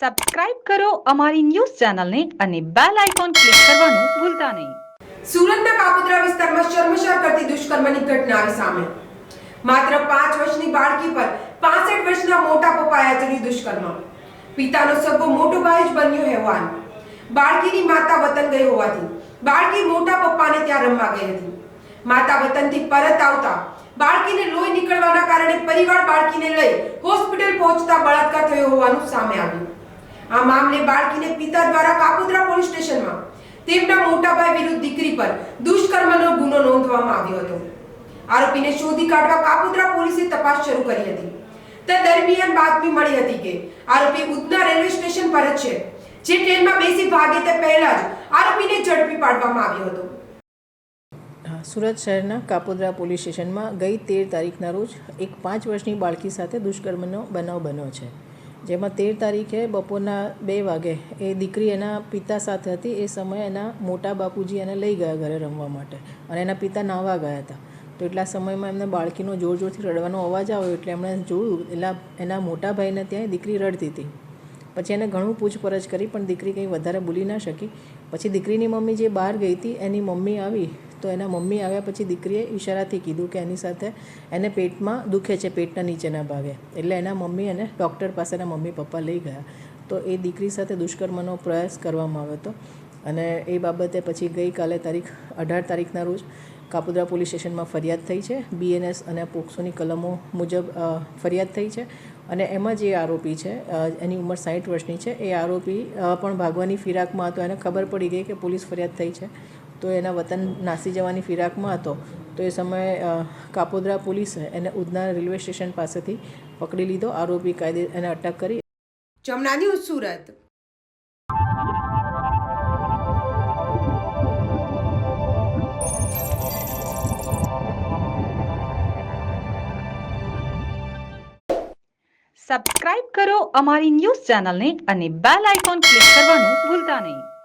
Subscribe કરો અમારી news ચેનલને અને બેલ આઇકોન ક્લિક કરવાનું ભૂલતા નહીં. સુરતના કાપોદ્રા વિસ્તારમાં શર્મશાર કરતી દુષ્કર્મની ઘટના સામે. માત્ર પાંચ વર્ષની બાળકી પર પાસઠ વર્ષના મોટા પપ્પાએ આચર્યું દુષ્કર્મ. પિતાનો સગો મોટો ભાઈ જ બન્યો હેવાન. બાળકીની માતા વતન ગઈ હોવાથી બાળકી મોટા પપ્પાને ત્યાં રમવા ગઈ હતી. માતા વતનથી પરત આવતા બાળકીને લોહી નીકળવાના કારણે પરિવાર બાળકીને લઈ હોસ્પિટલ પહોંચતા બળાત્કાર થયો હોવાનું સામે આવ્યું. આ મામલે બાળકીને પિતા દ્વારા કાપોદ્રા પોલીસ સ્ટેશનમાં. તેમના મોટાભાઈ વિરુદ્ધ દીકરી પર દુષ્કર્મનો ગુનો નોંધવામાં આવ્યો હતો. આરોપીને શોધી કાઢવા કાપોદ્રા પોલીસે તપાસ શરૂ કરી હતી. તે દરમિયાન બાતમી મળી હતી કે આરોપી ઉધના રેલવે સ્ટેશન પર જ છે. જે ટ્રેનમાં બેસી ભાગે તે પહેલા જ આરોપીને ઝડપી પાડવામાં આવ્યો હતો. સુરત શહેરના કાપોદ્રા પોલીસ સ્ટેશનમાં ગઈ તેર તારીખના રોજ એક પાંચ વર્ષની બાળકી સાથે દુષ્કર્મનો બનાવ બન્યો છે. જેમાં તેર તારીખે બપોરના બે વાગે એ દીકરી એના પિતા સાથે હતી. એ સમયે એના મોટા બાપુજી એને લઈ ગયા ઘરે રમવા માટે અને એના પિતા નાહવા ગયા હતા. તો એટલા સમયમાં એમને બાળકીનો જોર જોરથી રડવાનો અવાજ આવ્યો એટલે એમણે જોયું એટલે એના મોટા ભાઈને ત્યાં દીકરી રડતી હતી. પછી એને ઘણું પૂછપરછ કરી, પણ દીકરી કંઈ વધારે બોલી ના શકી. પછી દીકરીની મમ્મી જે બહાર ગઈ હતી, એની મમ્મી આવી તો એના મમ્મી આવ્યા પછી દીકરીએ ઈશારાથી કીધું કે એની સાથે એને પેટમાં દુખે છે, પેટના નીચેના ભાગે. એટલે એના મમ્મી એને ડૉક્ટર પાસે એના મમ્મી પપ્પા લઈ ગયા. તો એ દીકરી સાથે દુષ્કર્મનો પ્રયાસ કરવામાં આવ્યો હતો. અને એ બાબતે પછી ગઈકાલે તારીખ અઢાર તારીખના રોજ કાપોદ્રા પોલીસ સ્ટેશનમાં ફરિયાદ થઈ છે. બીએનએસ અને પોક્સોની કલમો મુજબ ફરિયાદ થઈ છે. અને એમાં જે આરોપી છે એની ઉંમર સાઠ વર્ષની છે. એ આરોપી પણ ભાગવાની ફિરાકમાં હતો. એને ખબર પડી ગઈ કે પોલીસ ફરિયાદ થઈ છે. તો એના વતન નાસી જવાની ફિરાકમાં હતો. તો એ સમયે કાપોદ્રા પોલીસે એને ઉધના રેલવે સ્ટેશન પાસેથી પકડી લીધો. આરોપી કાયદે એને અટક કરી. જમનાની સુરત. સબસ્ક્રાઇબ કરો અમારી ન્યૂઝ ચેનલને અને બેલ આઇકોન ક્લિક કરવાનું ભૂલતા નહીં.